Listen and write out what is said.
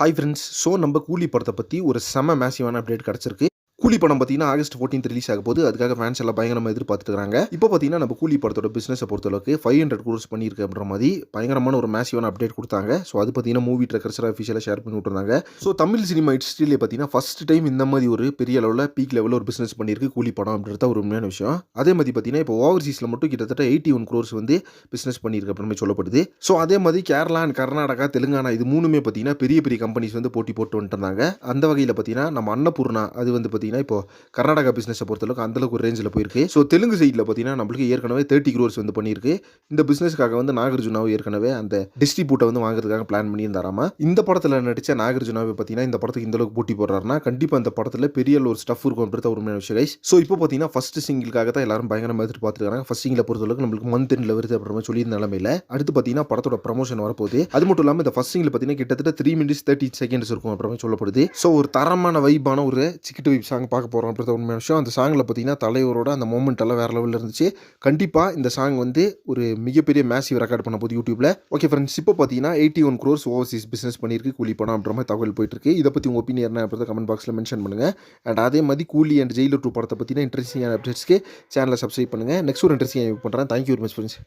Hi friends so நம்ம கூலி படத்தை பற்றி ஒரு செம மேசிவான அப்டேட் கிடச்சிருக்கு. கூலி படம் பார்த்தீங்கன்னா ஆகஸ்ட் 14th ரிலீஸ் ஆக போது அதுக்காக ஃபேன்ஸ் எல்லாம் பயங்கரமாக எதிர்பார்த்துட்டு இருக்காங்க இப்போ பார்த்தீங்கன்னா நம்ம கூலி படத்தோட பிஸ்னஸை பொறுத்தளவுக்கு ஃபைவ் ஹண்ட்ரட் கோர்ஸ் பண்ணியிருக்கு அப்படின்ற மாதிரி பயங்கரமான ஒரு மேசிவான அப்டேட் கொடுத்தாங்க. ஸோ அது பார்த்தீங்கன்னா மூவி ட்ரெக்கர்ஸாக அஃபிஷியலாக ஷேர் பண்ணி விட்டுருந்தாங்க. ஸோ தமிழ் சினிமா ஹிஸ்ட்ரியிலே பார்த்தீங்கன்னா ஃபஸ்ட் டைம் இந்த மாதிரி ஒரு பெரிய அளவில் பீக் லெவலில் ஒரு பிஸ்னஸ் பண்ணியிருக்கு கூலி படம் அப்படின்றத ஒரு உண்மையான விஷயம். அதே மாதிரி பார்த்தீங்கன்னா இப்போ ஓவர்சீஸில் மட்டும் கிட்டத்தட்ட எயிட்டி ஒன் க்ரோர்ஸ் வந்து பிஸ்னஸ் பண்ணியிருக்கு அப்படின்னு சொல்லப்படுது. ஸோ அதே மாதிரி கேரளா அண்ட் கர்நாடகா தெலுங்கானா இது மூணுமே பார்த்தீங்கன்னா பெரிய பெரிய கம்பெனிஸ் வந்து போட்டி போட்டு வந்துட்டு இருந்தாங்க. அந்த வகையில் பார்த்தீங்கன்னா நம்ம அன்னபூர்ணா அது வந்து பார்த்தீங்கன்னா இப்போ கர்நாடகா பிஸ்னஸை பொறுத்தளவுக்கு அந்தளவுக்கு ஒரு ரேஞ்சில் போயிருக்கு. ஸோ தெலுங்கு சைடில் பார்த்தீங்கன்னா நம்மளுக்கு ஏற்கனவே தேர்ட்டி க்ரோர்ஸ் வந்து பண்ணியிருக்கு. இந்த பிஸ்னஸ்க்காக வந்து நாகார்ஜுனாவை ஏற்கனவே அந்த டிஸ்ட்ரிபியூட்டை வந்து வாங்குறதுக்காக பிளான் பண்ணியிருந்தாராமா? இந்த படத்தில் நடித்த நாகார்ஜுனாவை பார்த்தீங்கன்னா இந்த படத்துக்கு இந்தளவுக்கு போட்டி போடுறாருன்னா கண்டிப்பாக இந்த படத்தில் பெரிய ஒரு ஸ்டஃப் இருக்கும்ன்றது ஒரு உண்மையான விஷயம் கைஸ் ஸோ இப்போ பார்த்தீங்கன்னா ஃபர்ஸ்ட் சிங்கிளுக்காக தான் எல்லாரும் பயங்கரமாக எதிர்பார்த்துருக்காங்க. ஃபர்ஸ்ட் சிங்கிளை பொறுத்தளவுக்கு நம்மளுக்கு மந்த் எண்டில் வருது அப்படின்ற மாதிரி சொல்லியிருந்த நிலமையில. அடுத்து பார்த்தீங்கன்னா படத்தோட ப்ரமோஷன் வரப்போகுது. அது மட்டும் இல்லாமல் இந்த ஃபர்ஸ்ட் சிங்கில் பார்த்தீங்கன்னா கிட்டத்தட்ட த்ரீ மினிட்ஸ் தேர்ட்டி செகண்ட்ஸ் இருக்கும் அப்புறமே சொல்லப்படுது. ஸோ ஒரு தரமான வைப்பான ஒரு சிக்கிட்டு வைப் சாங் பார்க்க போகிறோம் அப்படின்ற உண்மையான விஷயம். அந்த சாங்கில் பார்த்தீங்கன்னா தலைவரோட அந்த மூமெண்ட் எல்லாம் வேறு லெவலில் இருந்துச்சு. கண்டிப்பாக இந்த சாங் வந்து ஒரு மிகப்பெரிய மேசிவ் ரெக்கார்ட் பண்ண போது யூடியூப்ல ஓகே ஃப்ரெண்ட்ஸ் இப்போ பார்த்தீங்கன்னா eighty one crores overseas business பண்ணியிருக்கு கூலி படம் அப்படின்ற மாதிரி தகவல் போயிட்டுருக்கு. இதை பற்றி உங்கள் ஒப்பீனியன் என்ன அப்படின்றத கமெண்ட் பாக்ஸில் மென்ஷன் பண்ணுங்க. அண்ட் அதே மாதிரி கூலி அண்ட் ஜெயிலர் டூ படத்தை பற்றின இன்ட்ரெஸ்டிங்கான அப்டேட்ஸ்க்கு சேனலை சப்ஸ்கிரைப் பண்ணுங்க. நெக்ஸ்ட் ஒரு இன்ட்ரெஸ்டிங் பண்ணுறேன் தேங்க்யூ வெரி மச் ஃப்ரெண்ட்ஸ்